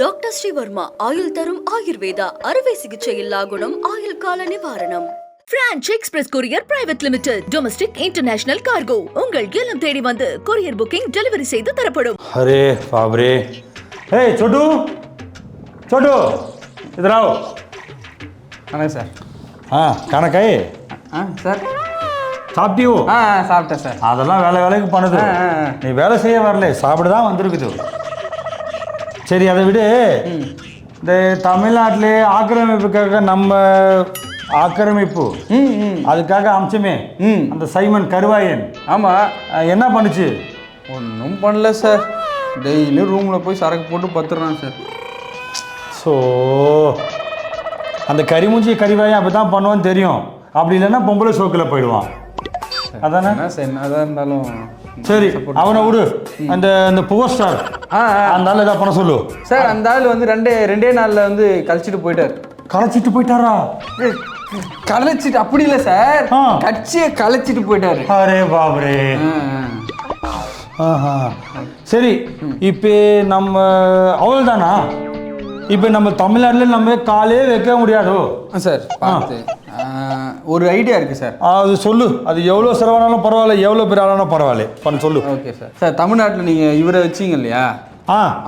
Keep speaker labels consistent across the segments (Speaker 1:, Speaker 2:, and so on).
Speaker 1: Doctor Sreevarma ஆயுள் தரும் ஆயுர்வேதா அறுவை சிகிச்சை இல்லா குணம் ஆயுள் கால நிவாரணம். Franch express courier private limited domestic international cargo உங்கள் எல்லாம் தேடி வந்து கொரியர் புக்கிங் டெலிவரி செய்து தரப்படும்.
Speaker 2: அரே பாபரே ஹே சோட்டு. சோட்டு. இதரா
Speaker 3: வணக்கம் சார்.
Speaker 2: ஆ கணக்கை.
Speaker 3: ஆ சார்.
Speaker 2: சாப்பிட்டியோ?
Speaker 3: ஆ சாப்பிட்டேன் சார்.
Speaker 2: அதெல்லாம் வேலை வேலைக்கு பண்ணுது நீ வேலை செய்ய வரல சாப்பிட தான் வந்திருக்குது. சரி அதை விடு. இந்த தமிழ்நாட்டிலே ஆக்கிரமிப்புக்காக நம்ம ஆக்கிரமிப்பு. அதுக்காக அம்சமே. அந்த சைமன் கருவாயன்.
Speaker 3: ஆமாம்
Speaker 2: என்ன பண்ணுச்சு?
Speaker 3: ஒன்றும் பண்ணல சார். டெய்லியும் ரூமில் போய் சரக்கு போட்டு பத்துறான் சார்.
Speaker 2: ஸோ அந்த கரிமூஞ்சி கறிவாயம் அப்படி தான் பண்ணுவான்னு தெரியும். அப்படி இல்லைன்னா பொம்பளை ஷோக்கில் போயிடுவான். அதானே?
Speaker 3: என்ன இருந்தாலும்
Speaker 2: சரி அவனை விடு. அந்த அந்த புவர் ஸ்டார். அந்த ஆள் ஏதாவது பண்ண சொல்லு.
Speaker 3: சார் அந்த ஆள் வந்து ரெண்டே ரெண்டே நாளில் வந்து கழிச்சிட்டு போயிட்டார்.
Speaker 2: களைச்சிட்டு போயிட்டாரா?
Speaker 3: ஏய், கலைச்சிட்டு அப்படி இல்லை சார். கட்சியை கலைச்சிட்டு போயிட்டாரு.
Speaker 2: அரே பாபரே. சரி இப்போ நம்ம அவள் தானா இப்போ நம்ம தமிழ்நாட்டில் நம்ம காலே வைக்க முடியாதோ?
Speaker 3: சார் பார்த்து. ஒரு ஐடியா இருக்குது சார்.
Speaker 2: அது சொல்லு. அது எவ்வளோ செலவானாலும் பரவாயில்ல எவ்வளோ பேர் ஆனாலும் பரவாயில்ல. பண்ண சொல்லு.
Speaker 3: ஓகே சார் சார் தமிழ்நாட்டில் நீங்கள் இவரை வச்சீங்க இல்லையா?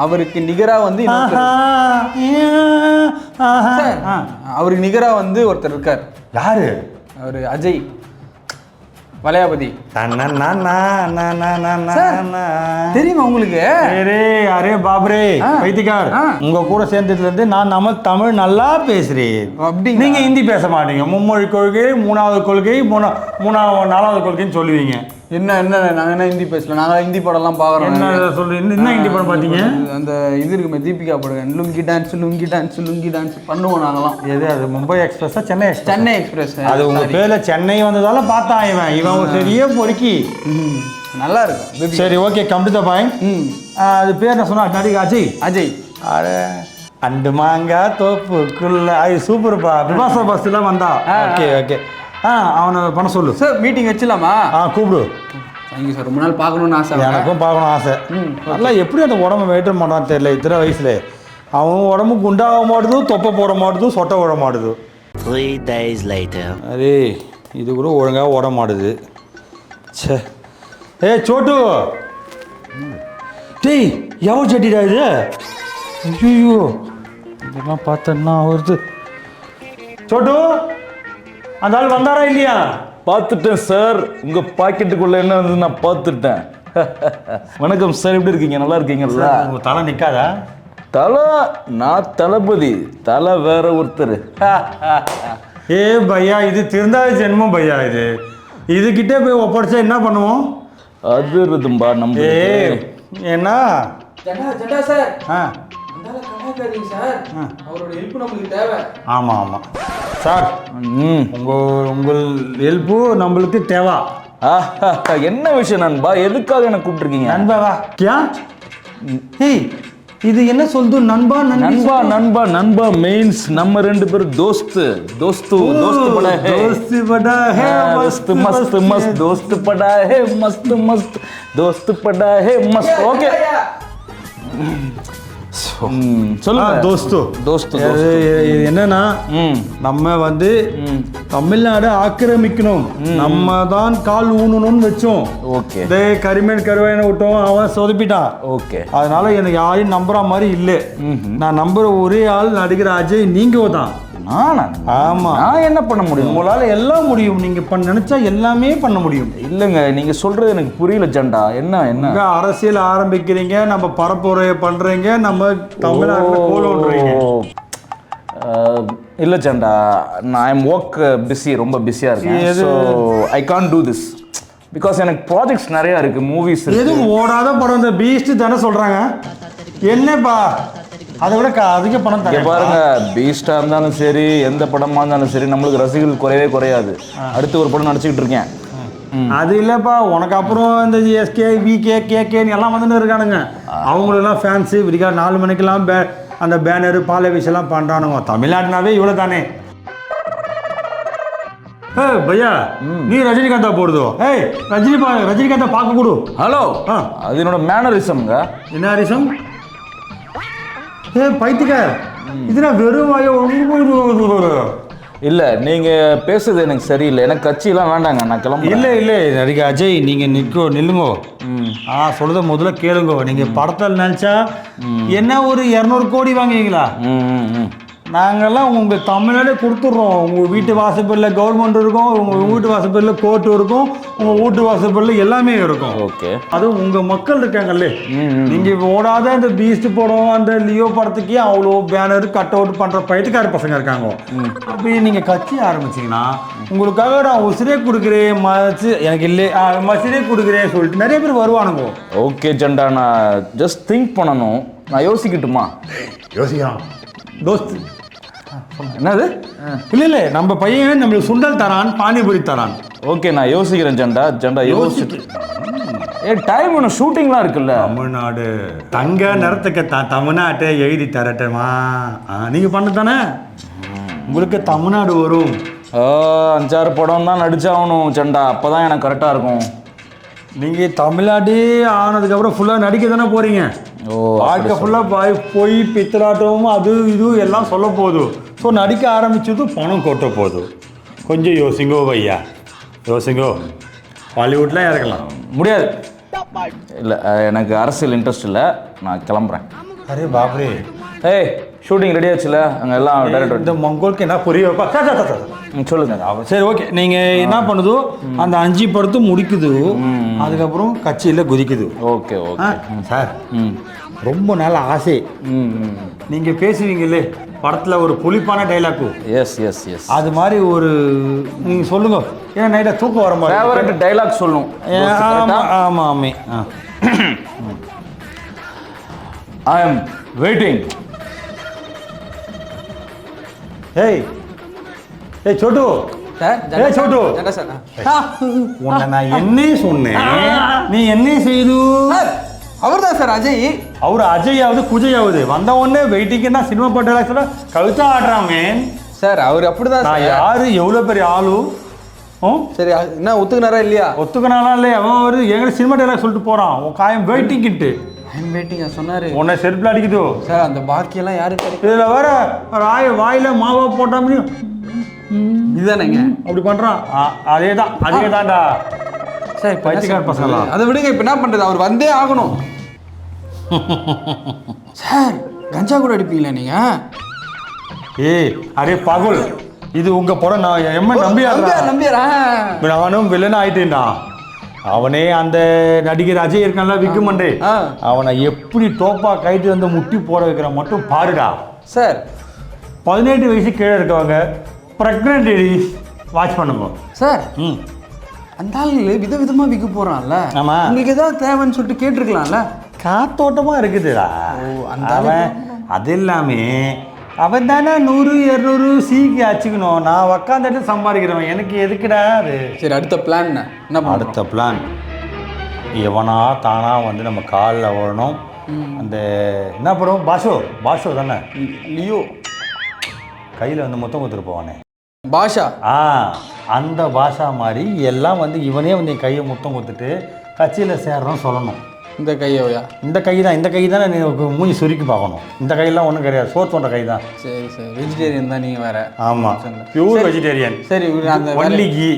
Speaker 3: அவருக்கு நிகராக வந்து. அவருக்கு நிகராக வந்து ஒருத்தர் இருக்கார்.
Speaker 2: யாரு?
Speaker 3: அவர் அஜய். வளையாபதி தெரியுமா உங்களுக்கு
Speaker 2: அரே அரே பாபரே. வைத்திகார். உங்க கூட சேர்ந்ததுல இருந்து நான் நம்ம தமிழ் நல்லா பேசுறேன்
Speaker 3: அப்படிங்களா?
Speaker 2: நீங்க ஹிந்தி பேச மாட்டீங்க மும்மொழி கொள்கை மூணாவது கொள்கை மூணா மூணாவது நாலாவது கொள்கைன்னு சொல்லுவீங்க
Speaker 3: என்ன என்ன நாங்கள் என்ன ஹிந்தி பேசல? நாங்கள் ஹிந்தி படம்லாம் பார்க்குறோம்
Speaker 2: என்ன சொல்லு என்ன ஹிந்தி படம் பார்த்தீங்க
Speaker 3: அந்த இது இருக்குமே தீபிகா படம் lungi dance lungi dance lungi dance பண்ணுவோம் நாங்களாம்
Speaker 2: எது அது மும்பை எக்ஸ்பிரஸா சென்னை எக்ஸ்பிரஸ்
Speaker 3: சென்னை எக்ஸ்பிரஸ்
Speaker 2: அது உங்க பேர்ல சென்னை வந்ததால பார்த்தான் இவன். இவன் ஒரு பெரிய பொறுக்கி.
Speaker 3: நல்லா இருக்கும்.
Speaker 2: சரி okay come to the point அது பேர் என்ன சொன்னா நடிகை அஜய்?
Speaker 3: அஜய்.
Speaker 2: அட அண்டு மாங்கா தோப்புக்குள்ள. அது சூப்பர்ப்பா. விபாசா பஸ்லாம் வந்தா. Okay okay. ஆ அவனை பண்ண சொல்லு.
Speaker 3: Sir meeting வச்சிடலாமா?
Speaker 2: ஆ கூப்பிடு.
Speaker 3: தேங்க்யூ சார் ரொம்ப நாள் பார்க்கணும்னு ஆசை
Speaker 2: எனக்கும் பார்க்கணும் ஆசை. நல்லா எப்படி அந்த உடம்பு மெயின்டைன் பண்ணுறான்னு தெரியல இத்தனை வயசுல அவன் உடம்பு குண்டாக மாட்டுது தொப்பை போட மாட்டுது சொட்டை விட மாட்டுது.
Speaker 4: Three days later.
Speaker 2: அரே இது கூட ஒழுங்காக ஓட மாட்டுது. ச்சே. ஏ சோட்டு. டேய் எவ சட்டிடா இது? ஐயோ இதெல்லாம் பார்த்தேன்னா வருது சோட்டு. அந்த ஆள் வந்தாரா இல்லையா?
Speaker 5: பார்த்துட்டேன் சார் உங்க பாக்கெட்டுக்குள்ள என்ன இருந்தது நான் பார்த்துட்டேன். வணக்கம் சார் எப்படி இருக்கீங்க? நல்லா இருக்கீங்களா
Speaker 2: உங்க தலை நிற்காதா
Speaker 5: தலை? நான் தளபதி. தலை வேற ஒருத்தர்.
Speaker 2: ஏ பையா இது திருந்தாத ஜென்மம் பையா இது? இதுகிட்ட போய் ஒப்படைச்சா என்ன பண்ணுவோம்?
Speaker 5: அது இருக்கும்பா நம்ம
Speaker 2: ஏ என்ன?
Speaker 3: சார்
Speaker 2: ஆ.
Speaker 3: மேலே கமெண்ட் சார். அவரோட ஹெல்ப் நமக்கு தேவை.
Speaker 2: ஆமாம் ஆமாம் சார்
Speaker 5: ம்.
Speaker 2: உங்கள் உங்கள் ஹெல்ப்பு நம்மளுக்கு தேவை.
Speaker 5: என்ன விஷயம் நண்பா? எதுக்காக என்ன கூப்பிட்டுருக்கீங்க?
Speaker 2: நண்பாவா கியா ஹேய் இது என்ன சொல்லுது நண்பா
Speaker 5: நண்பா. நண்பா நண்பா மெயின்ஸ் நம்ம ரெண்டு பேரும் தோஸ்து. தோஸ்து தோஸ்து படா ஹே.
Speaker 2: தோஸ்து படா ஹே
Speaker 5: மஸ்த் மஸ்து மஸ்து. தோஸ்து படா ஹே மஸ்த் மஸ்த். தோஸ்து படா ஹே மஸ்த். ஓகே. சொல்லுங்க.
Speaker 2: தோஸ்து.
Speaker 5: தோஸ்து
Speaker 2: என்னன்னா நம்ம வந்து தமிழ்நாடு ஆக்கிரமிக்கணும். நம்ம தான் கால் ஊனணும்னு வச்சோம்.
Speaker 5: ஓகே.
Speaker 2: இதே கரிமேன் கருவாயனை விட்டோம் அவன் சொதப்பிட்டான்.
Speaker 5: ஓகே.
Speaker 2: அதனால எனக்கு யாரையும் நம்புற மாதிரி இல்லை. நான் நம்புற ஒரே ஆள் நடிகர் அஜய் நீங்க தான்.
Speaker 5: நானா?
Speaker 2: ஆமா.
Speaker 5: நான் என்ன பண்ண முடியும்?
Speaker 2: உங்களால எல்லாம் முடியும். நீங்க பண்ண நினைச்சா எல்லாமே பண்ண முடியும்.
Speaker 5: இல்லைங்க நீங்க சொல்றது எனக்கு புரியல ஜண்டா. என்ன என்ன?
Speaker 2: அரசியல் ஆரம்பிக்கிறீங்க நம்ம பரப்புரையை பண்றீங்க நம்ம தமிழ்நாட்டில்
Speaker 5: இல்ல சண்டா நான் ஐம் ஒர்க் பிஸி ரொம்ப பிஸியாக இருக்கேன். So I can't do this because எனக்கு ப்ராஜெக்ட்ஸ் நிறையா இருக்கு மூவிஸ்
Speaker 2: எதுவும் ஓடாத படம் இந்த பீஸ்ட் தானே சொல்றாங்க. என்னப்பா? அதை விட அதிக பணம் தரேன்.
Speaker 5: பாருங்க பீஸ்டா இருந்தாலும் சரி எந்த படமா இருந்தாலும் சரி நம்மளுக்கு ரசிகர்கள் குறையவே குறையாது. அடுத்து ஒரு படம் நடிச்சுக்கிட்டு இருக்கேன்.
Speaker 2: அது இல்லைப்பா உனக்கு அப்புறம் இந்த எஸ்கே விகே கேகேன்னு எல்லாம் வந்துட்டு இருக்கானுங்க. அவங்களெல்லாம் ஃபேன்ஸு விடிகா நாலு மணிக்கெல்லாம் பே அந்த பேனரு பாலை விஷயம்லாம் பண்ணுறானுங்க தமிழ்நாட்டுனாவே இவ்வளோ தானே ஏய் பையா நீ ரஜினிகாந்தா போடுதோ? ஏய் ரஜினி பா ரஜினிகாந்தா பார்க்க கொடு.
Speaker 5: ஹலோ
Speaker 2: ஆ.
Speaker 5: அது என்னோட மேனரிசம்ங்க
Speaker 2: என்ன ஹரிசம் ஏ பைத்தியக்கார். இதுனா வெறும் வாயோ
Speaker 5: இல்ல நீங்க பேசுறது எனக்கு சரியில்லை. எனக்கு கட்சியெல்லாம் வேண்டாங்க நான் கிளம்புறேன்.
Speaker 2: இல்லை இல்லை நடிகை அஜய் நீங்கள் நிற்கோ நில்லுங்கோ. ஆ சொல்றத முதல்ல கேளுங்கோ. நீங்கள் படத்தில் நினச்சா என்ன ஒரு இரநூறு கோடி வாங்குவீங்களா?
Speaker 5: ம் ம், ம்
Speaker 2: நாங்கெல்லாம் உங்கள் தமிழ்நாடே கொடுத்துட்றோம். உங்கள் வீட்டு வாசப்படியில் கவர்மெண்ட் இருக்கும் உங்கள் வீட்டு வாசப்படியில் கோர்ட்டு இருக்கும் உங்கள் வீட்டு வாசப்படியில் எல்லாமே இருக்கும்.
Speaker 5: ஓகே.
Speaker 2: அதுவும் உங்கள் மக்கள் இருக்காங்கல்ல. நீங்கள் இப்போ ஓடாத இந்த பீஸ்ட் படம் அந்த லியோ படத்துக்கே அவ்வளோ பேனர் கட் அவுட் பண்ணுற பயிற்சிக்கார பசங்க இருக்காங்க. அப்படி நீங்கள் கட்சி ஆரம்பிச்சீங்கன்னா உங்களுக்காக நான் உசிரே கொடுக்குறேன் மச்சு எனக்கு இல்லை மசிரே கொடுக்குறேன் சொல்லிட்டு நிறைய பேர் வருவானுங்க.
Speaker 5: ஓகே ஜெண்டா நான் ஜஸ்ட் திங்க் பண்ணணும். நான் யோசிக்கட்டுமா?
Speaker 2: யோசிக்கிறான் தோஸ்த்
Speaker 5: என்னது?
Speaker 2: இல்லை இல்லை நம்ம பையன் நம்மளுக்கு சுண்டல் தரான் பானிபூரி தரான்.
Speaker 5: ஓகே நான் யோசிக்கிறேன் ஜெண்டா. ஜெண்டா யோசிச்சுட்டு ஏ டைம் ஒன்று ஷூட்டிங்லாம் இருக்குல்ல.
Speaker 2: தமிழ்நாடு. தங்க நிறத்துக்கு த தமிழ்நாட்டை எழுதி தரட்டுமா? ஆ, நீங்க பண்ண தானே? உங்களுக்கு தமிழ்நாடு வரும்.
Speaker 5: அஞ்சாறு படம் தான் நடிச்சாகணும் ஜெண்டா. அப்பதான் எனக்கு கரெக்டாக இருக்கும்.
Speaker 2: நீங்க தமிழ்நாடே ஆனதுக்கப்புறம் ஃபுல்லாக நடிக்க தானே போறீங்க?
Speaker 5: ஓ
Speaker 2: வாழ்க்கை ஃபுல்லாக பாய் பொய் பித்தலாட்டம் அது இது எல்லாம் சொல்ல போகுது. ஸோ நடிக்க ஆரம்பிச்சது பணம் கொட்ட போகுது. கொஞ்சம் யோசிங்கோ ஐயா யோசிங்கோ. பாலிவுட்லாம் இறக்கலாம்.
Speaker 5: முடியாது. இல்லை எனக்கு அரசியல் இன்ட்ரெஸ்ட் இல்லை. நான் கிளம்புறேன்.
Speaker 2: அரே பாப்ரே.
Speaker 5: ஏய் ஷூட்டிங் ரெடி ஆச்சுல? அங்கே எல்லாம் டேரக்டர்
Speaker 2: இந்த மங்கோலுக்கு என்ன புரிய.
Speaker 5: சொல்லுங்க.
Speaker 2: சரி ஓகே. நீங்க என்ன பண்ணுதோ? அந்த அஞ்சு படத்து முடிக்குது. அதுக்கப்புறம் கட்சியில குதிக்குது.
Speaker 5: Okay okay.
Speaker 2: சார்.
Speaker 5: ம்.
Speaker 2: ரொம்ப நாள் ஆசை.
Speaker 5: ம் ம்.
Speaker 2: நீங்க பேசுவீங்களே படத்துல ஒரு புளிப்பான டைலாக்கு
Speaker 5: எஸ் எஸ் எஸ்
Speaker 2: அது மாதிரி ஒரு நீங்க சொல்லுங்க. ஏன்னா நைட்டா தூக்கம் வர மாதிரி
Speaker 5: ஃபேவரட் டைலாக் சொல்லணும்.
Speaker 2: ஏ, ஆமா ஆமா ஆமே.
Speaker 5: ஐ எம் வெயிட்டிங்
Speaker 2: ஏய் ஏய் சோட்டு நான் என்ன சொன்னேன். நீ என்ன செய்து.
Speaker 3: சார் அவர் தான் சார் அஜய்.
Speaker 2: அவர் அஜயாவது குஜயாவது வந்த உடனே வெயிட்டிங்கன்னா சினிமா பட்ட கழுத்தா ஆடுறான் மேன்
Speaker 3: சார் அவர் அப்படிதான்
Speaker 2: நான் யாரு எவ்வளோ பெரிய ஆளு? ம்?
Speaker 3: சரி என்ன ஒத்துக்கினாரா இல்லையா?
Speaker 2: ஒத்துக்கினாலாம் இல்லையா? அவன் ஒரு எங்க சினிமா டைலாக் சொல்லிட்டு போறான். உன் காயம் வெயிட்டிங்கிட்டு
Speaker 3: ஐம் வெயிட்டிங்க சொன்னாரு.
Speaker 2: உன்னை செருப்பில் அடிக்குதோ?
Speaker 3: சார் அந்த பாக்கியெல்லாம் யாரு
Speaker 2: இதுல வேற ராய வாயில மாவா போட்டா முடியும்
Speaker 3: இதுதானேங்க.
Speaker 2: அப்படி பண்றான். அதே தான் அதே தான்டா
Speaker 3: சார்
Speaker 2: பைத்தியக்கார பசங்களா?
Speaker 3: அதை விடுங்க இப்போ என்ன பண்றது? அவர் வந்தே ஆகணும். சார் கஞ்சா கூட அடிப்பீங்களா நீங்க?
Speaker 2: ஏய் அரே பகுல் இது உங்க படம் நான் எம்ம
Speaker 3: நம்பியார் நம்பியாரா
Speaker 2: நானும் வில்லன் ஆயிட்டேன்டா. அவனே அந்த நடிகர் அஜய் இருக்கான்ல விக்குமண்டே. அவனை எப்படி டோப்பா கைட்டு வந்து முட்டி போட வைக்கிற மட்டும் பாருடா.
Speaker 3: சார்.
Speaker 2: பதினெட்டு வயசு கீழே இருக்கவங்க ப்ரெக்னென்ட் வாட்ச் பண்ணுங்க.
Speaker 3: சார்.
Speaker 2: ம்.
Speaker 3: அந்த ஆளு விதவிதமா விற்க போறான்ல.
Speaker 2: ஆமா.
Speaker 3: உங்களுக்கு ஏதாவது தேவைன்னு சொல்லிட்டு கேட்டிருக்கலாம்ல?
Speaker 2: காத்தோட்டமா இருக்குதுடா. அவன் அது எல்லாமே அவன் தானே நூறு இரநூறு சீக்கி அச்சுக்கணும் நான் உக்காந்துட்டு சம்பாதிக்கிறவன். எனக்கு எதுக்குடா அது?
Speaker 3: சரி அடுத்த பிளான் என்ன?
Speaker 2: அடுத்த பிளான் எவனா தானா வந்து நம்ம காலில் வரணும் அந்த என்ன படம்? பாஷோ. பாஷோ தானே?
Speaker 3: லியோ.
Speaker 2: கையில் வந்து மொத்தம் கொடுத்துட்டு போவானே.
Speaker 3: பாஷா?
Speaker 2: ஆ அந்த பாஷா மாதிரி எல்லாம் வந்து இவனே வந்து என் கையை முத்தம் கொடுத்துட்டு கட்சியில் சேர்றோம் சொல்லணும்.
Speaker 3: இந்த கையோயா
Speaker 2: இந்த கை தான் இந்த கை தானே நீ மூஞ்சி சுருக்கி பார்க்கணும். இந்த கையெல்லாம் ஒன்றும் கிடையாது சோறு தோன்ற கை தான்
Speaker 3: சரி சரி. வெஜிடேரியன் தான் நீங்க வேற.
Speaker 2: ஆமாம் பியூர் வெஜிடேரியன்
Speaker 3: சரி அந்த
Speaker 2: ஒன்லி
Speaker 3: வேலையை
Speaker 2: கீ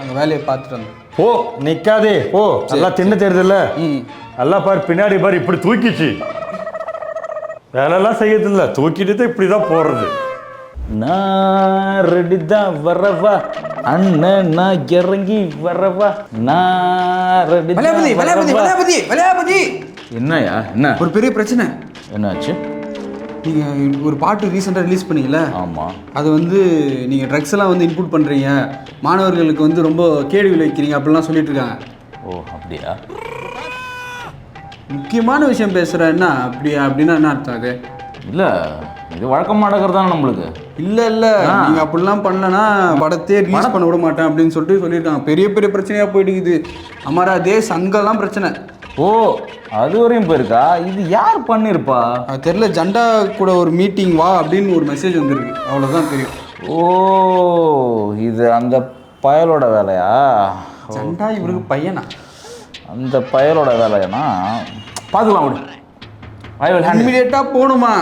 Speaker 3: அந்த வேலையை பார்த்துட்டு வந்தோம்
Speaker 2: போ நிக்காதே போ. நல்லா தின்னு தெரியுதுல்ல?
Speaker 3: ம்.
Speaker 2: நல்லா பாரு பின்னாடி பாரு இப்படி தூக்கிச்சு. வேலையெல்லாம் செய்யறது இல்ல தூக்கிட்டு தான் இப்படி தான் போடுறது
Speaker 5: நான் ரெடி தான் வரவா அண்ணன் நான் இறங்கி வரவா நான் ரெடி
Speaker 3: வலையாபதி வலையாபதி
Speaker 5: என்னயா என்ன?
Speaker 3: ஒரு பெரிய பிரச்சனை.
Speaker 5: என்னாச்சு?
Speaker 3: நீங்க ஒரு பாட்டு ரீசெண்டாக ரிலீஸ் பண்ணீங்கல்ல?
Speaker 5: ஆமா.
Speaker 3: அது வந்து நீங்க ட்ரக்ஸ் எல்லாம் வந்து இன்புட் பண்றீங்க. மாணவர்களுக்கு வந்து ரொம்ப கேடு விளைவிக்கிறீங்க அப்படிலாம் சொல்லிட்டு இருக்காங்க
Speaker 5: ஓ அப்படியா?
Speaker 3: முக்கியமான விஷயம் பேசுறேன்னா அப்படி அப்படின்னா என்ன அர்த்தம் அது?
Speaker 5: இல்ல இது வழக்கம் நடக்கிறது தானே நம்மளுக்கு?
Speaker 3: இல்ல இல்ல. நீங்க அப்படிலாம் பண்ணலனா படத்தையே ரிலீஸ் பண்ண விட மாட்டேன் அப்படின்னு சொல்லிட்டு சொல்லியிருக்காங்க. பெரிய பெரிய பிரச்சனையா போயிட்டு இருக்குது அமரா தேஸ் அங்கெல்லாம் பிரச்சனை.
Speaker 5: ஓ அது வரையும் போயிருக்கா? இது யார் பண்ணிருப்பா?
Speaker 3: அது தெரியல. ஜண்டா கூட ஒரு மீட்டிங் வா அப்படின்னு ஒரு மெசேஜ் வந்திருக்கு. அவ்வளவுதான் தெரியும்.
Speaker 5: ஓ இது அந்த பயலோட வேலையா?
Speaker 3: ஜண்டா இவருக்கு பையனா?
Speaker 5: அந்த பயலோட வேலையானா? பார்த்துக்கலாம் விடு ஐ வில் ஹேண்டில்
Speaker 3: இம்மிடியட்டா போகணுமா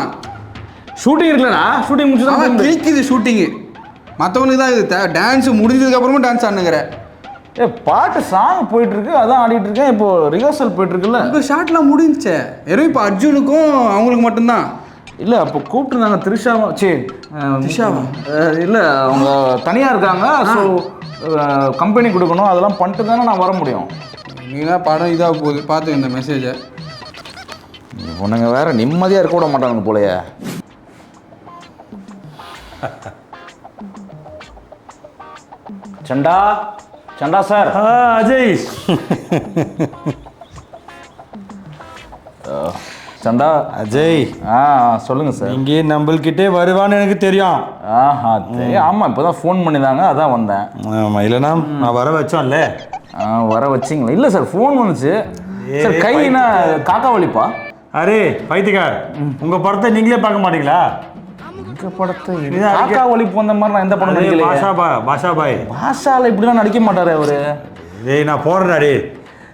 Speaker 5: ஷூட்டிங் இருக்குல்லண்ணா ஷூட்டிங் முடிச்சு தான்.
Speaker 3: கிழிக்குது ஷூட்டிங்கு மற்றவனுக்கு தான் இது டான்ஸ் முடிஞ்சதுக்கு அப்புறமும் டான்ஸ் ஆடுனுங்கிற.
Speaker 5: ஏ பாட்டு சாங் போயிட்டு இருக்கு அதான் ஆடிட்டு இருக்கேன் இப்போ ரிஹர்சல் போயிட்டு இருக்குல்ல
Speaker 3: உங்க ஷாட்லாம் முடிஞ்சே. வெறும் இப்போ அர்ஜுனுக்கும் அவங்களுக்கு மட்டும்தான்.
Speaker 5: இல்ல அப்போ கூப்பிட்டுருந்தாங்க த்ரிஷா சே
Speaker 3: த்ரிஷாவா?
Speaker 5: இல்ல அவங்க தனியா இருக்காங்க ஸோ கம்பெனி கொடுக்கணும் அதெல்லாம் பண்ணிட்டு தானே நான் வர முடியும்.
Speaker 3: நீங்க படம் இதாக போகுது. பார்த்து இந்த மெசேஜை
Speaker 5: உனங்க வேற நிம்மதியா இருக்க விட மாட்டானுங்க போலயே. சண்டா சண்டா சார்.
Speaker 2: ஆ அஜய்.
Speaker 5: சண்டா.
Speaker 2: அஜய்.
Speaker 5: ஆ சொல்லுங்க சார்.
Speaker 2: இங்கே நம்மள்கிட்டே வருவான்னு எனக்கு தெரியும்.
Speaker 5: ஆஹா தெரி- ஆமா இப்போதான் ஃபோன் பண்ணிதாங்க அதான் வந்தேன்.
Speaker 2: ஆமாம் இல்லைன்னா நான் வர வச்சோம்ல.
Speaker 5: ஆ, வர வச்சிங்களா? இல்லை சார் ஃபோன் வந்துச்சு. சார் கைனா காக்கா வலிப்பா?
Speaker 2: அரே பைத்தியக்கார். உங்க படத்தை நீங்களே பார்க்க மாட்டீங்களா?
Speaker 5: இந்த படத்தை காக்கா வலிப்பு வந்த மாதிரி நான் எந்த படம்
Speaker 2: அரே,
Speaker 5: நடிக்கலையே?
Speaker 2: பாஷா பா பாஷா பாய்.
Speaker 5: பாஷால இப்படிலாம் நடிக்க மாட்டாரு அவரு.
Speaker 2: டேய் நான் போறேன்டா டேய்.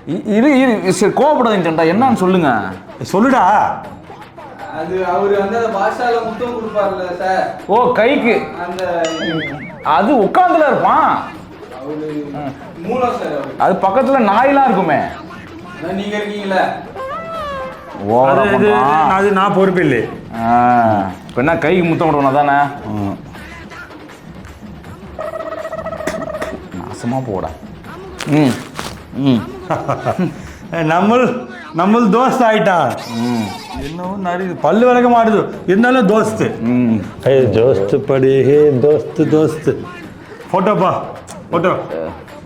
Speaker 5: இ- இரு இரு சரி கோவப்படாதீங்க சண்டா என்னன்னு சொல்லுங்க.
Speaker 2: சொல்லுடா.
Speaker 3: அது அவர் வந்து அந்த பாஷால முத்தம் கொடுப்பார்ல சார்.
Speaker 5: ஓ கைக்கு.
Speaker 3: அந்த
Speaker 5: அது உட்காந்துல இருப்பான்.
Speaker 3: மூலம் சார்
Speaker 5: அது பக்கத்துல நாயெல்லாம் இருக்குமே.
Speaker 3: நீங்க இருக்கீங்களே?
Speaker 2: அது நான் பொறுப்பு இல்லை.
Speaker 5: ஆ, இப்ப என்ன கைக்கு முத்தம் விடணும் தானே? நாசமா போடா. ம் ம்.
Speaker 2: நம்ம நம்ம தோஸ்த் ஆயிட்டான் என்னவோ நிறைய பல்லு விளக்க மாட்டுது. இருந்தாலும் தோஸ்து.
Speaker 5: ம்.
Speaker 2: ஏ தோஸ்து படி ஹே தோஸ்து தோஸ்து. ஃபோட்டோப்பா ஃபோட்டோ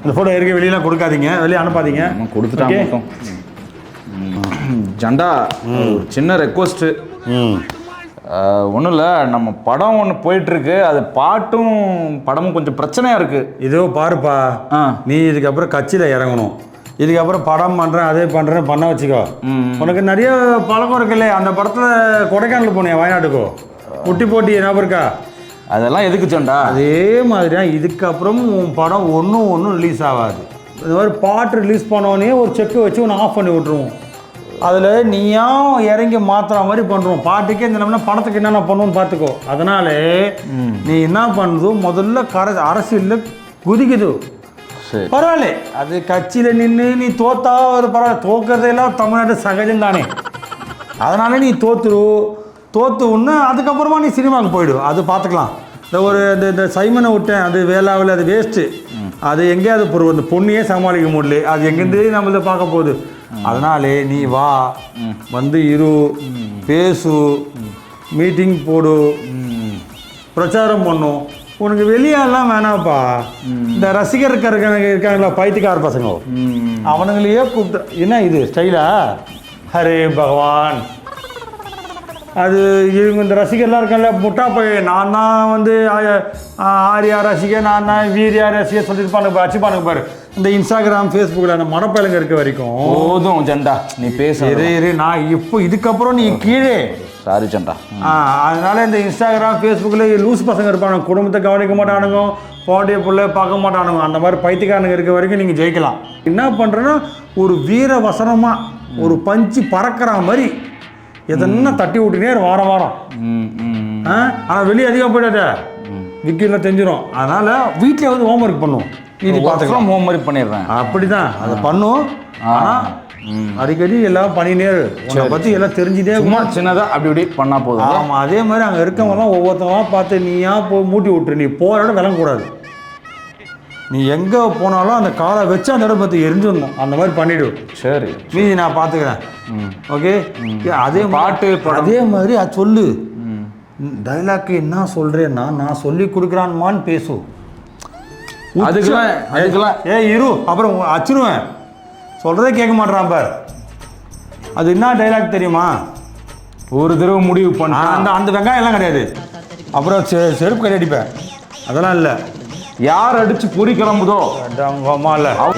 Speaker 2: இந்த ஃபோட்டோ இருக்க வெளியெல்லாம் கொடுக்காதீங்க வெளியே அனுப்பாதீங்க?
Speaker 5: மொத்தம். ஜண்டா சின்ன ரெக்வஸ்ட்டு
Speaker 2: ம்.
Speaker 5: ஒன்றும் இல்லை நம்ம படம் ஒன்று போயிட்டுருக்கு. அது பாட்டும் படமும் கொஞ்சம் பிரச்சனையாக இருக்குது
Speaker 2: இதோ பாருப்பா.
Speaker 5: ஆ.
Speaker 2: நீ இதுக்கப்புறம் கட்சியில் இறங்கணும். இதுக்கப்புறம் படம் பண்ணுறேன் அதே பண்ணுறேன் பண்ண வச்சுக்கோ. உனக்கு நிறைய பழக்கம் இருக்குல்ல அந்த படத்தில் கொடைக்கானல் போனேன் வயநாட்டுக்கோ? குட்டி போட்டி ஞாபகம் இருக்கா?
Speaker 5: அதெல்லாம் எதுக்கு ஜண்டா
Speaker 2: அதே மாதிரி தான் இதுக்கப்புறம் உன் படம் ஒன்றும் ஒன்றும் ரிலீஸ் ஆகாது. இந்த மாதிரி பாட்டு ரிலீஸ் பண்ணோடனே ஒரு செக்கு வச்சு ஒன்று ஆஃப் பண்ணி விட்ருவோம் அதில் நீயா இறங்கி மாத்துற மாதிரி பண்ணுறோம் பாட்டுக்கே இந்த நம்ம படத்துக்கு என்னென்ன பண்ணுவோம்னு பார்த்துக்கோ அதனால நீ என்ன பண்ணுது முதல்ல கர அரசியலில் குதிக்குது. பரவாயில்ல. அது கட்சியில் நின்று நீ தோத்தா ஒரு பரவாயில்ல. தோக்கிறதெல்லாம் தமிழ்நாட்டு சகஜம் தானே. அதனால நீ தோத்துரு. தோத்து ஒன்று அதுக்கப்புறமா நீ சினிமாவுக்கு போயிடு. அது பார்த்துக்கலாம் இந்த ஒரு இந்த இந்த சைமனை விட்டேன். அது வேளாவில் அது வேஸ்ட்டு அது எங்கேயாவது பொருள் அந்த பொண்ணையே சமாளிக்க முடியல. அது எங்கேருந்து நம்மள பார்க்க போகுது. அதனாலே நீ வா வந்து இரு பேசு மீட்டிங் போடு பிரச்சாரம் பண்ணும் உனக்கு வெளியெல்லாம் வேணாம்ப்பா இந்த ரசிகர் இருக்காங்க இருக்காங்களா பைத்தியக்கார பசங்க. அவனுங்களையே கூப்பிட்டு என்ன இது ஸ்டைலா ஹரே பகவான். அது இவங்க இந்த ரசிகர்லாம் இருக்காங்கல்ல முட்டா போய் நான் தான் வந்து ஆர்யா ரசிகர் நான் தான் வீரியா ரசிகர் சொல்லியிருப்பானுங்க பாரு, அடிச்சுப்பானுங்க பாரு. இந்த இன்ஸ்டாகிராம் ஃபேஸ்புக்கில் அந்த மடப்பயலுங்க இருக்க வரைக்கும்.
Speaker 5: போதும் ஜண்டா நீ பேசு
Speaker 2: இரு இரு நான் இப்போ இதுக்கப்புறம் நீ கீழே.
Speaker 5: சாரி ஜண்டா.
Speaker 2: ஆ, அதனால இந்த இன்ஸ்டாகிராம் ஃபேஸ்புக்கில் லூஸ் பசங்க இருப்பானுங்க. குடும்பத்தை கவனிக்க மாட்டானுங்க. பாண்டிய புள்ள பார்க்க மாட்டானுங்க. அந்த மாதிரி பைத்தியக்காரனுங்க இருக்க வரைக்கும் நீங்கள் ஜெயிக்கலாம். என்ன பண்ணுறேன்னா ஒரு வீர வசனமாக ஒரு பஞ்சு பறக்கிற மாதிரி எதனா தட்டி விட்டுனே வாரம் வாரம். ஆனால் வெளியே அதிகம் போயிடாத. விக்கில தெரிஞ்சிடும் அதனால் வீட்டில் வந்து ஹோம்ஒர்க் பண்ணுவோம் இது
Speaker 5: ஒர்க்
Speaker 2: பார்த்துக்கலாம்
Speaker 5: ஹோம் மாதிரி பண்ணிடுறேன்.
Speaker 2: அப்படிதான். அதை பண்ணும். ஆனால் அடிக்கடி எல்லாம் பண்ணினே. உன்னை பற்றி எல்லாம் தெரிஞ்சுட்டே
Speaker 5: சும்மா சின்னதா அப்படி இப்படி பண்ணா போதும்?
Speaker 2: ஆமாம் அதே மாதிரி அங்கே இருக்கவங்கலாம் ஒவ்வொருத்தவங்களாம் பார்த்து நீயா போ மூட்டி விட்டுரு. நீ போகிற இடம் விளங்கக்கூடாது. நீ எங்கே போனாலும் அந்த காலை வச்சு அந்த இடம் பார்த்து எரிஞ்சிடணும். அந்த மாதிரி பண்ணிடு.
Speaker 5: சரி.
Speaker 2: மீதி நான் பார்த்துக்கிறேன். ஓகே? அதே
Speaker 5: பாட்டு.
Speaker 2: அதே மாதிரி அது சொல்லு. டைலாக் என்ன சொல்கிறேன்னா நான் சொல்லி கொடுக்குறான்மான்னு பேசு.
Speaker 5: அதுக்கெல்லாம் அதுக்கெல்லாம்
Speaker 2: ஏ இரு. அப்புறம் அச்சிருவேன். சொல்கிறதே கேட்க மாட்றான் பார். அது என்ன டைலாக் தெரியுமா?
Speaker 5: ஒரு தடவை முடிவு பண்ண
Speaker 2: அந்த அந்த வெங்காயம் எல்லாம் கிடையாது. அப்புறம் செ- செருப்பு கட்டி அடிப்பேன். அதெல்லாம் இல்லை.
Speaker 5: யார் அடிச்சு பொறி கிளம்புதோ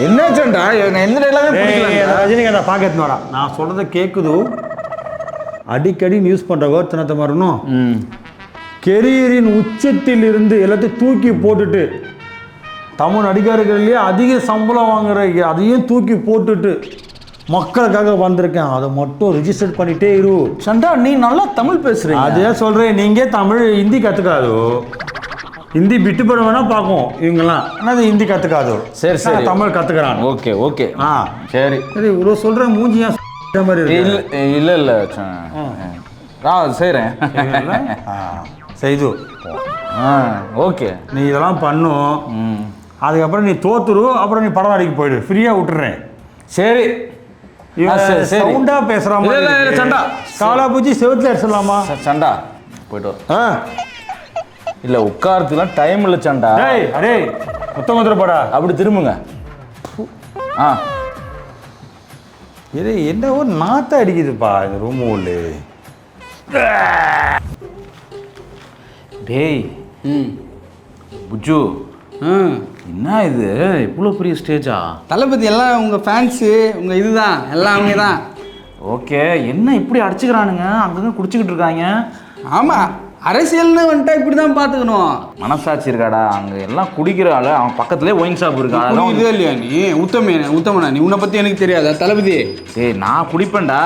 Speaker 5: என்ன என்ன எந்த
Speaker 2: ரஜினிகாந்தை பார்க்கறது வரா நான் சொல்கிறத கேட்குது அடிக்கடி நியூஸ் பண்ணுற கோத்தனத்தை வரணும்
Speaker 5: ம்.
Speaker 2: கெரியரின் உச்சத்தில் இருந்து எல்லாத்தையும் தூக்கி போட்டுட்டு தமிழ் நடிகர்கள்லேயே அதிக சம்பளம் வாங்குற அதையும் தூக்கி போட்டுட்டு மக்களுக்காக வந்திருக்கேன். அதை மட்டும் ரிஜிஸ்டர் பண்ணிட்டே இரு.
Speaker 5: சண்டா நீ நல்லா தமிழ் பேசுறீங்க.
Speaker 2: அதே சொல்கிறேன் நீங்கள் தமிழ் ஹிந்தி கற்றுக்காதோ ஹிந்தி விட்டு போட வேணா பார்க்கும் இவங்கெல்லாம். ஆனால் அது ஹிந்தி கற்றுக்காதோ
Speaker 5: சரி, சரி.
Speaker 2: தமிழ் கற்றுக்கிறான்
Speaker 5: ஓகே ஓகே.
Speaker 2: ஆ.
Speaker 5: சரி.
Speaker 2: சரி இவ்வளோ சொல்கிற மூஞ்சி ஏன் மாதிரி
Speaker 5: இல்ல இல்ல இல்ல. ஆ. செய்கிறேன்
Speaker 2: செய்து
Speaker 5: ஆ. ஓகே.
Speaker 2: நீ இதெல்லாம் பண்ணும் அதுக்கப்புறம் நீ தோத்துரு அப்புறம் நீ படம் நடிக்க போயிடு ஃப்ரீயாக விட்டுறேன்.
Speaker 5: சரி.
Speaker 2: சவுண்டா பேசுற
Speaker 5: இல்ல,
Speaker 2: மாதிரி
Speaker 5: இல்ல, இல்ல,
Speaker 2: இருக்கு.
Speaker 5: சண்டா.
Speaker 2: காலா பூச்சி செவுத்துல அடிச்சிடலாமா?
Speaker 5: சண்டா. போயிட்டு
Speaker 2: ஆ.
Speaker 5: இல்ல உட்காரத்துக்குலாம் டைம் இல்லை சண்டா
Speaker 2: டேய் அடே முத்த முத்திர படா
Speaker 5: அப்படி திரும்புங்க. ஆ.
Speaker 2: இது என்ன ஒரு நாத்த அடிக்குதுப்பா இந்த ரூம் உள்ள
Speaker 5: டேய்
Speaker 3: ம்.
Speaker 5: புஜ்ஜு.
Speaker 3: ம்
Speaker 5: என்ன இது? இவ்வளோ பெரிய ஸ்டேஜா
Speaker 3: தளபதி எல்லாம் உங்கள் ஃபேன்ஸு உங்கள் இதுதான் எல்லாம் அவங்க தான்.
Speaker 5: ஓகே என்ன இப்படி அடிச்சுக்கிறானுங்க? அங்கங்க குடிச்சுக்கிட்டு இருக்காங்க.
Speaker 3: ஆமாம் அரசியல்னு வந்துட்டா இப்படி தான் பார்த்துக்கணும்
Speaker 5: மனசாட்சி இருக்காடா அங்க எல்லாம் குடிக்கிற ஆளு அவன் பக்கத்துலேயே ஒயின் ஷாப் இருக்கா
Speaker 3: புரியுதோ இல்லையா நீ? உத்தமே உத்தமனா? நீ உன்னை பற்றி எனக்கு தெரியாதா தளபதி.
Speaker 5: சரி நான் குடிப்பேன்டா.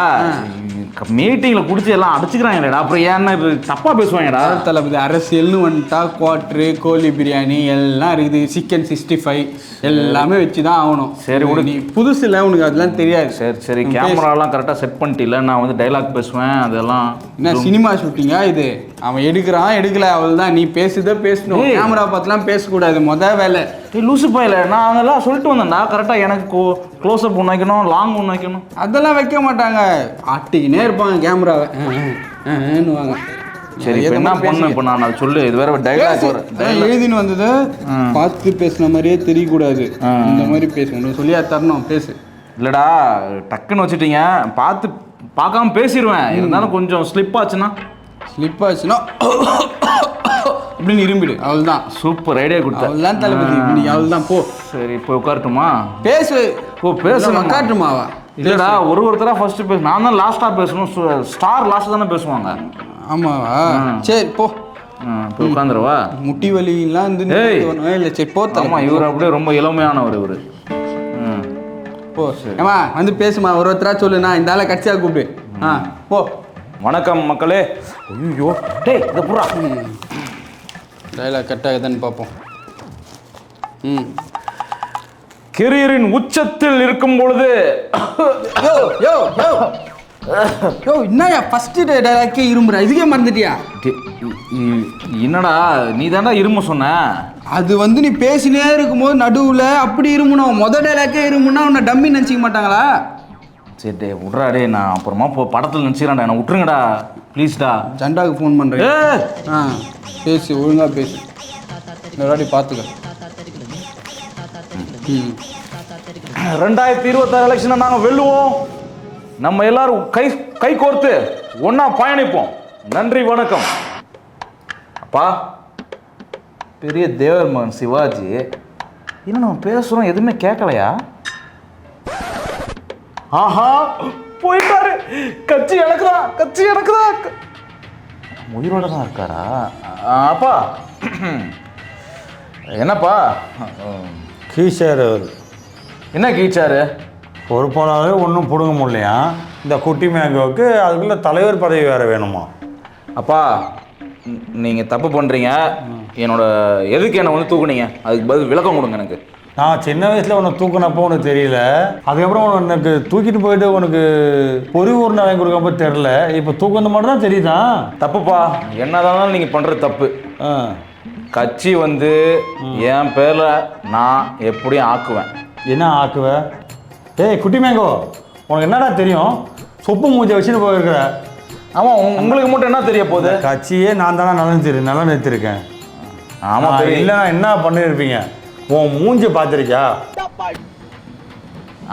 Speaker 5: மீட்டிங்ல குடிச்சு எல்லாம் அடிச்சுக்கிறாங்கடா. அப்புறம் ஏன்னா இது தப்பா பேசுவாங்கடா.
Speaker 3: தளபதி அரசியல்னு வந்துட்டா குவாட்ரு கோழி பிரியாணி எல்லாம் இருக்குது. சிக்கன் சிக்ஸ்டி ஃபைவ் எல்லாமே வச்சு தான் ஆகணும்.
Speaker 5: சரி, விடு.
Speaker 3: நீ புதுசு இல்லை உனக்கு அதெல்லாம் தெரியாது.
Speaker 5: சரி சரி. கேமராலாம் கரெக்டாக செட் பண்ணிட்டில நான் வந்து டைலாக் பேசுவேன். அதெல்லாம்
Speaker 3: என்ன சினிமா ஷூட்டிங்கா இது? அவன் எடுக்கிறான் எடுக்கல. அவள் தான் நீ பேசுதே பேசணும். கேமரா பார்த்துலாம் பேசக்கூடாது. மொத வேலை.
Speaker 5: ஏய் லூசு பாயில. நான் அதெல்லாம் சொல்லிட்டு வந்தேன்டா. கரெக்டாக எனக்கு க்ளோஸ் அப் ஒன்று வைக்கணும் லாங் ஒன்று வைக்கணும்.
Speaker 3: அதெல்லாம் வைக்க மாட்டாங்க. ஆட்டிக்கினே இருப்பாங்க கேமராவை. வாங்க
Speaker 5: சரி இப்போ என்ன பண்ணு? இப்போ நான் அதை சொல்லு. இது வேற டைலாக் வர
Speaker 3: எழுதின்னு வந்தது. பார்த்து பேசுன மாதிரியே தெரியக்கூடாது. இந்த மாதிரி பேசணும் சொல்லியா தரணும். பேசு.
Speaker 5: இல்லடா டக்குன்னு வச்சுட்டீங்க. பார்த்து பார்க்காம பேசிடுவேன் இருந்தாலும் கொஞ்சம் ஸ்லிப் ஆச்சுன்னா.
Speaker 3: ஸ்லிப் ஆச்சுன்னா அப்படின்னு இரும்பிடு. அவள் தான்
Speaker 5: சூப்பர் ஐடியா கொடுத்தேன்
Speaker 3: அவள் தான் தளபதி. இப்படி அவள் தான் போ.
Speaker 5: சரி இப்போ உட்காரட்டுமா?
Speaker 3: பேசு.
Speaker 5: ஓ பேசணும்
Speaker 3: காட்டுமாவா
Speaker 5: இல்லடா ஒரு ஒருத்தரா ஃபர்ஸ்ட் பேச. நான் தான் லாஸ்டா பேசணும். ஸ்டார் லாஸ்ட் தானே பேசுவாங்க.
Speaker 3: ஆமாவா? சரி போ.
Speaker 5: இப்போ உட்காந்துருவா?
Speaker 3: முட்டி வலிலாம் வந்து. இல்லை சரி போ
Speaker 5: ஆமா
Speaker 3: தளபதி
Speaker 5: இவர் அப்படியே ரொம்ப இளமையானவர் இவர்.
Speaker 3: போ. ஏமா வந்து பேசுமா. ஒரு ஒருத்தரா சொல்லு. நான் இந்த ஆளை கட்சியாக கூப்பிடு. ஆ போ.
Speaker 5: வணக்கம் மக்களே. ஐயோ டேய் இதை புறா
Speaker 3: டைலாக் கரெக்டாக தானே பார்ப்போம். ம்.
Speaker 5: கெரியரின் உச்சத்தில் இருக்கும் பொழுது
Speaker 3: யோ யோ யோ. யோ என்னயா ஃபஸ்ட்டு டைலாக்கே இரும்புற? இதுக்கே மறந்துட்டியா?
Speaker 5: என்னடா நீ தாண்டா இரும சொன்ன?
Speaker 3: அது வந்து நீ பேசினே இருக்கும்போது நடுவில் அப்படி இருமுணும் முத டைலாக்கே இருமுன்னா உன்னை டம்மி நினச்சிக்க மாட்டாங்களா?
Speaker 5: சரி டே விட்றா டே நான் அப்புறமா போ படத்தில் நினச்சிக்கிறேன்டா என்னை விட்டுருங்கடா. ப்ளீஸ்டா
Speaker 3: ஜண்டாவுக்கு ஃபோன் பண்ணுறேன் ஆ பேசு ஒழுங்கா பேசு. இந்த வாட்டி பார்த்துக்க
Speaker 5: ரெண்டாயிரத்தி இருபத்தாறு எலெக்ஷனை நாங்கள் வெல்லுவோம். நம்ம எல்லாரும் கை கை கோர்த்து ஒன்றா பயணிப்போம். நன்றி வணக்கம். அப்பா பெரிய தேவர் மகன் சிவாஜி. என்ன நம்ம பேசுகிறோம் எதுவுமே கேட்கலையா? ஆஹா போயிட்டாரு கட்சி எனக்கு தான் கட்சி எனக்கு தான் உயிரோட தான் இருக்காரா அப்பா. என்னப்பா?
Speaker 2: கீஷர் அவர்
Speaker 5: என்ன கீச்சாரு
Speaker 2: போனாலே ஒன்றும் பிடுங்க முடியலையா? இந்த குட்டி மேங்கோவுக்கு அதுக்குள்ள தலைவர் பதவி வேற வேணுமா?
Speaker 5: அப்பா ந- நீங்க தப்பு பண்றீங்க. என்னோட எதுக்கு என்னை வந்து தூக்குனீங்க? அதுக்கு பதில் விளக்கம் கொடுங்க எனக்கு.
Speaker 2: நான் சின்ன வயசில் உன்னை தூக்குனப்போ உனக்கு தெரியல. அதுக்கப்புறம் உனக்கு தூக்கிட்டு போயிட்டு உனக்கு பொறி ஊர்னு வாங்கி கொடுக்கப்போ தெரில இப்போ தூக்குனது மட்டும் தான் தெரியுதா?
Speaker 5: தப்புப்பா. என்னதான் நீங்க பண்றது தப்பு. கட்சி வந்து என் பேர்ல நான் எப்படியும் ஆக்குவேன்.
Speaker 2: என்ன ஆக்குவ? ஏய் குட்டி மேங்கோ உனக்கு என்னடா தெரியும்? சொப்பு மூஞ்சை வச்சுட்டு போயிருக்கிற.
Speaker 5: ஆமா உங்க- உங்களுக்கு மட்டும் என்ன தெரிய போகுது?
Speaker 2: கட்சியே நான் தானே நிறுத்தி நல்லா நிறுத்திருக்கேன்
Speaker 5: ஆமா
Speaker 2: ஆமாம் இல்லைனா என்ன பண்ணியிருப்பீங்க? உன் மூஞ்சி பார்த்துருக்கியா?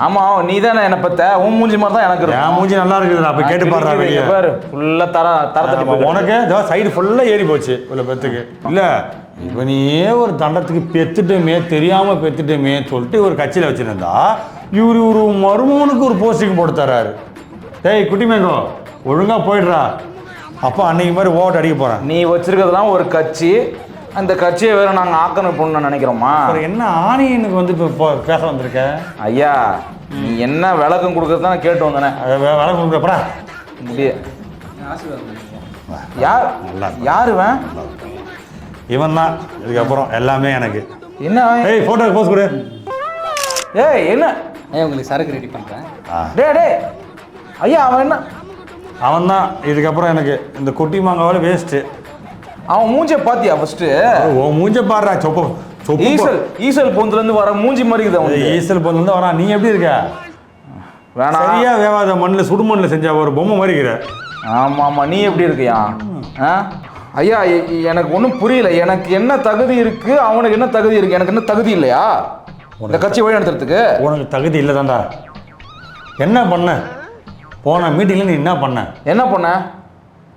Speaker 5: ஆமா நீ தானே என்னை பத்த உன் மூஞ்சி மாதிரி தான் எனக்கு
Speaker 2: என் மூஞ்சி நல்லா இருக்குது அப்போ கேட்டு பாடுறா வெளியே.
Speaker 5: பாரு ஃபுல்லா தர போயிட்டு
Speaker 2: உனக்கு சைடு ஃபுல்லாக ஏறி போச்சு இவ்வளோ பெத்துக்கு. இல்லை இவனையே ஒரு தண்டத்துக்கு பெத்துட்டோமே தெரியாம பெத்துட்டோமே சொல்லிட்டு ஒரு கட்சியில் வச்சிருந்தா இவர் ஒரு மருமகனுக்கு ஒரு போஸ்டிங் போட்டு தர்றாரு. டேய் குட்டி மேங்கோ ஒழுங்கா போயிடுறா. அப்போ அன்னைக்கு மாதிரி ஓட்டு அடிக்க போகிறேன்
Speaker 5: நீ வச்சிருக்கிறதுலாம் ஒரு கட்சி அந்த கட்சியை வேற நாங்க ஆக்கிரமிப்போம்னு நினைக்கிறோமா?
Speaker 2: அப்புறம் என்ன ஆணியனுக்கு வந்து இப்போ போ- பேச வந்திருக்க?
Speaker 5: ஐயா நீ என்ன விளக்கம் கொடுக்கறது தான் கேட்டு வந்தனே.
Speaker 2: அதை வே- வேலை கொடுக்குறப்படா
Speaker 5: முடிய யார்? யாரு இவன்?
Speaker 2: இவன் தான் இதுக்கப்புறம் எல்லாமே எனக்கு.
Speaker 5: என்ன?
Speaker 2: ஏய் ஃபோட்டோக்கு போஸ் கொடு.
Speaker 5: ஏய் என்ன?
Speaker 3: ஏன் உங்களுக்கு சரக்கு ரெடி பண்ணுறேன்
Speaker 5: டேய் டேய் ஐயா அவன் என்ன?
Speaker 2: அவன் தான் இதுக்கப்புறம் எனக்கு இந்த குட்டி மாங்காவில் வேஸ்ட்டு
Speaker 5: அவன் மூஞ்ச பாத்தியா ஃபர்ஸ்ட்
Speaker 2: ஓ மூஞ்ச பாடுறா சொப்பு
Speaker 5: ஈசல் ஈசல் பொந்துல இருந்து வர மூஞ்சி மாதிரி இருக்குது அவனுக்கு.
Speaker 2: ஈசல் பொண்ணு வந்து வரான். நீ எப்படி இருக்க?
Speaker 5: வேணாம்.
Speaker 2: சரியா வேவாத மண்ணில் சுடு மண்ணில் செஞ்ச ஒரு பொம்மை மாதிரி இருக்கிற.
Speaker 5: ஆமா ஆமா. நீ எப்படி இருக்கியா? ஆ? ஐயா எனக்கு ஒன்றும் புரியல. எனக்கு என்ன தகுதி இருக்கு? அவனுக்கு என்ன தகுதி இருக்கு? எனக்கு என்ன தகுதி இல்லையா? இந்த கட்சி வழி நடத்துறதுக்கு
Speaker 2: உனக்கு தகுதி இல்லை தான்டா என்ன பண்ண? போன மீட்டிங்கில் நீ என்ன பண்ண?
Speaker 5: என்ன பண்ண?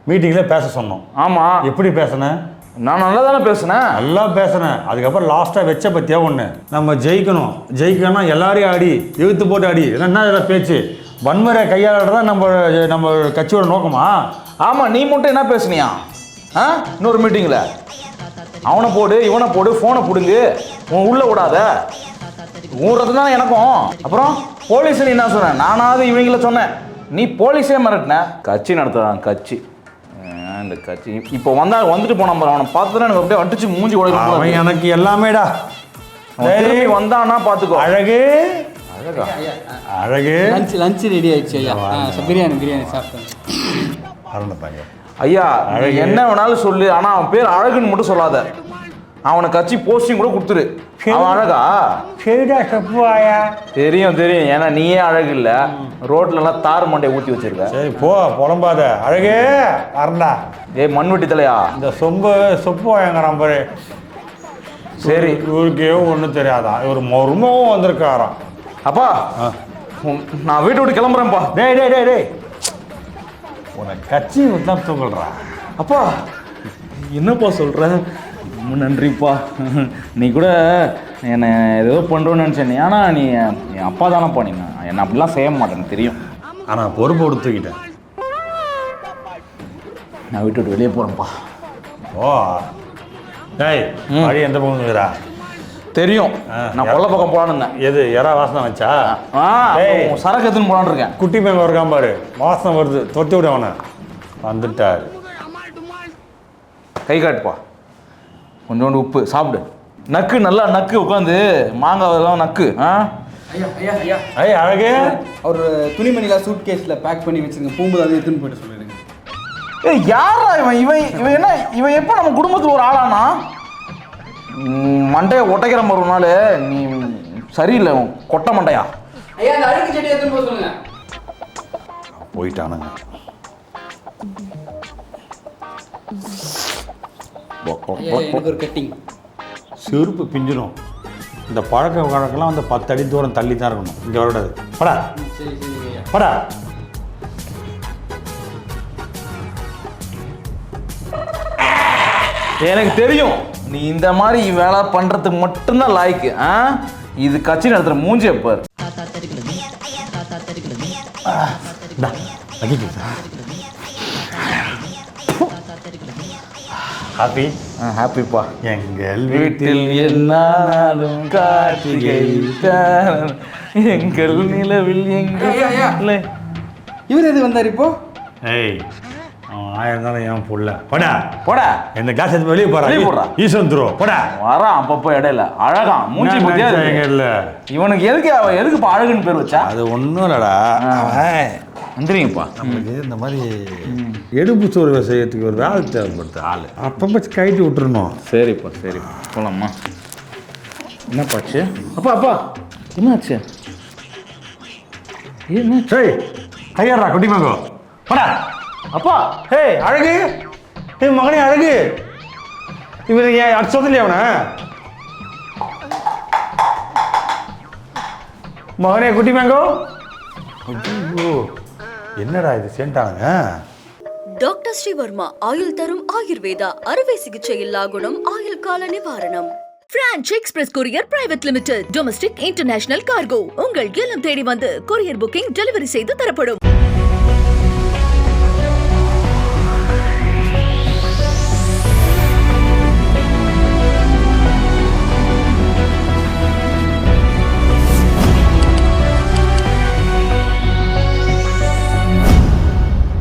Speaker 2: மீட்டிங்கில் பேச சொன்னோம்.
Speaker 5: ஆமா.
Speaker 2: எப்படி பேசுன?
Speaker 5: நான் நல்லா தானே பேசுனேன்
Speaker 2: நல்லா பேசுனேன் அதுக்கப்புறம் லாஸ்ட்டாக வச்ச பற்றியா ஒன்று நம்ம ஜெயிக்கணும். ஜெயிக்கணும்னா எல்லாரையும் ஆடி இழுத்து போட்டு ஆடி. இதெல்லாம் என்ன இதெல்லாம் பேச்சு. வன்முறை கையாளுறது நம்ம நம்ம கட்சியோட நோக்கமா?
Speaker 5: ஆமா நீ மட்டும் என்ன பேசுனியா? ஆ? இன்னொரு மீட்டிங்ல அவனை போடு இவனை போடு ஃபோனை பிடுங்கு. உன் உள்ள விடாத. ரத்தம் தான் எனக்கும். அப்புறம் போலீஸ் நீ என்ன சொன்ன? நானாவது இவங்கள சொன்னேன். நீ போலீஸே மிரட்டின. கட்சி நடத்துறான் கட்சி. இந்த கட்சி இப்போ வந்தா வந்துட்டு போன அவனை பார்த்துதான் எனக்கு அப்படியே அடிச்சு மூஞ்சி உடைக்கணும்
Speaker 2: எனக்கு எல்லாமேடா.
Speaker 5: திரும்பி வந்தான்னா பார்த்துக்கோ.
Speaker 2: அழகு.
Speaker 5: அழகா?
Speaker 2: அழகு.
Speaker 3: லஞ்ச் லஞ்ச் ரெடி ஆயிடுச்சு ஐயா. பிரியாணி பிரியாணி சாப்பிட்டேன்.
Speaker 5: ஐயா நீ என்ன வேணாலும் சொல்லு ஆனா அவன் பேர் அழகுன்னு மட்டும் சொல்லாத. அவனுக்கு கட்சி போஸ்டிங் கூட கொடுத்துரு. அவன் அழகா?
Speaker 2: சரிடா செப்புவாயா?
Speaker 5: தெரியும் தெரியும். ஏன்னா நீயே அழகு இல்ல. ரோட்ல எல்லாம் தார் மண்டையை ஊத்தி வச்சிருக்க.
Speaker 2: சரி போ புலம்பாத. அழகே வரண்டா
Speaker 5: ஏய் மண்வெட்டி தலையா?
Speaker 2: இந்த சொம்பு சொப்பு வாயங்கிறான் பாரு.
Speaker 5: சரி.
Speaker 2: இவருக்கே ஒன்றும் தெரியாதான். இவர் மருமவும் வந்திருக்காராம்.
Speaker 5: அப்பா நான் வீட்டை விட்டு கிளம்புறேன்ப்பா.
Speaker 2: டேய் டேய் டேய் டேய். உனக்கு கட்சி தான் தூங்கல்றா
Speaker 5: அப்பா என்னப்பா சொல்ற? ரொம்ப நன்றிப்பா. நீ கூட என்னை ஏதோ பண்ணுறோன்னு நினச்சேன். ஏன்னா நீ என் அப்பா தானப்பா நீ. நான் என்னை அப்படிலாம் செய்ய மாட்டேன் எனக்கு தெரியும்.
Speaker 2: ஆனால் பொறுப்பு கொடுத்துக்கிட்டேன்
Speaker 5: நான் வீட்டு விட்டு வெளியே போகிறேன்ப்பா
Speaker 2: ஓ டேய் வழி எந்த பக்கம் இருக்கிறா
Speaker 5: தெரியும். நான் கொல்ல பக்கம் போலான்னு
Speaker 2: எது யாரா வாசனை வச்சா?
Speaker 5: சரக்கு எடுத்துன்னு போலான்னு இருக்கேன்.
Speaker 2: குட்டி மேங்க இருக்கான் பாரு. வாசனை வருது. தொட்டி விட அவனை. வந்துட்டார்.
Speaker 5: கை காட்டுப்பா. கொஞ்சோண்டு உப்பு சாப்பிடு. நக்கு நல்லா நக்கு உட்காந்து மாங்காய் எல்லாம் நக்கு ஆ?
Speaker 3: ஐயா ஐயா ஐயா.
Speaker 2: ஐய் அழகே.
Speaker 3: அவர் துணிமணிலாம் சூட் கேஸில் பேக் பண்ணி வச்சிருங்க பூம்பு அதை எடுத்துன்னு போயிட்டு சொல்லிடுங்க
Speaker 5: ஏய் யாரா இவன்? இவன் இவன் என்ன? இவன் எப்போ நம்ம குடும்பத்துல ஒரு ஆளானா? மண்டையை ஒட்டைக்கிற மாதிரி ஒரு நாள். நீ சரியில்லை உன் கொட்டை மண்டையா?
Speaker 3: ஐயா அந்த அழுக்கு செடி எடுத்துன்னு போக சொல்லுங்க.
Speaker 2: போயிட்டானுங்க.
Speaker 3: எனக்கு ஒரு கட்டிங்
Speaker 2: செருப்பு பிஞ்சிடும். இந்த பழக்க வழக்கெல்லாம் வந்து பத்து அடி தூரம் தள்ளி தான் இருக்கணும். இங்கே வரக்கூடாது. படா.
Speaker 3: சரி சரி ஐயா.
Speaker 2: படா.
Speaker 5: எனக்கு தெரியும். நீ இந்த மாதிரி வேலை பண்றதுக்கு மட்டும்தான் லாய்க்கு ஆ? இது கட்சி நடத்துற மூஞ்சி பார்.
Speaker 2: ஹாப்பி
Speaker 5: ஹாப்பிப்பா
Speaker 2: எங்கள்
Speaker 5: வீட்டில் என்னாலும் கார்த்திகை. எங்கள் நிலவில். எங்கள்
Speaker 3: இவர் எது வந்தார் இப்போ?
Speaker 2: ஏய் அவன் ஆயிரம் தானே என் புள்ள. படா.
Speaker 5: போடா.
Speaker 2: இந்த காசு எடுத்து வெளியே போறா
Speaker 5: வெளிய போடுறா.
Speaker 2: ஈஸ்வரன் துருவ படா.
Speaker 5: வரான் அப்பப்போ இடையில. அழகா மூஞ்சி பத்தியா.
Speaker 2: இல்ல
Speaker 5: இவனுக்கு எதுக்கு அவன் எதுக்கு இப்போ அழகுன்னு பேர் வச்சா?
Speaker 2: அது ஒன்றும் இல்லடா. அவன்
Speaker 5: வந்துருங்கப்பா.
Speaker 2: நம்மளுக்கு இந்த மாதிரி எடுப்பு சோறு செய்யறதுக்கு ஒரு ஆள் தேவைப்படுது ஆள். அப்பப்போ கைட்டு விட்டுறணும்.
Speaker 5: சரிப்பா சரிப்பா போலாமா? என்னப்பாச்சு அப்பா அப்பா என்னாச்சு? என்ன
Speaker 2: சரி கையாடுறா குட்டி மகோ. படா
Speaker 5: அப்பா!
Speaker 2: ஏய் அழகு. ஏய் மகனே அழகு. இவன் ஏன் அது சொல்லலையா அவனை? மகனே குட்டி மேங்கோ ஐயோ. என்னடா இது சேர்ந்தானுங்க
Speaker 1: டாக்டர் ஸ்ரீவர்மா ஆயுள் தரும் ஆயுர்வேதா அறுவை சிகிச்சை இல்லா குணம் ஆயுள் கால நிவாரணம். Franch express courier private limited domestic international cargo உங்கள் இல்லம் தேடி வந்து கொரியர் புக்கிங் டெலிவரி செய்து தரப்படும்.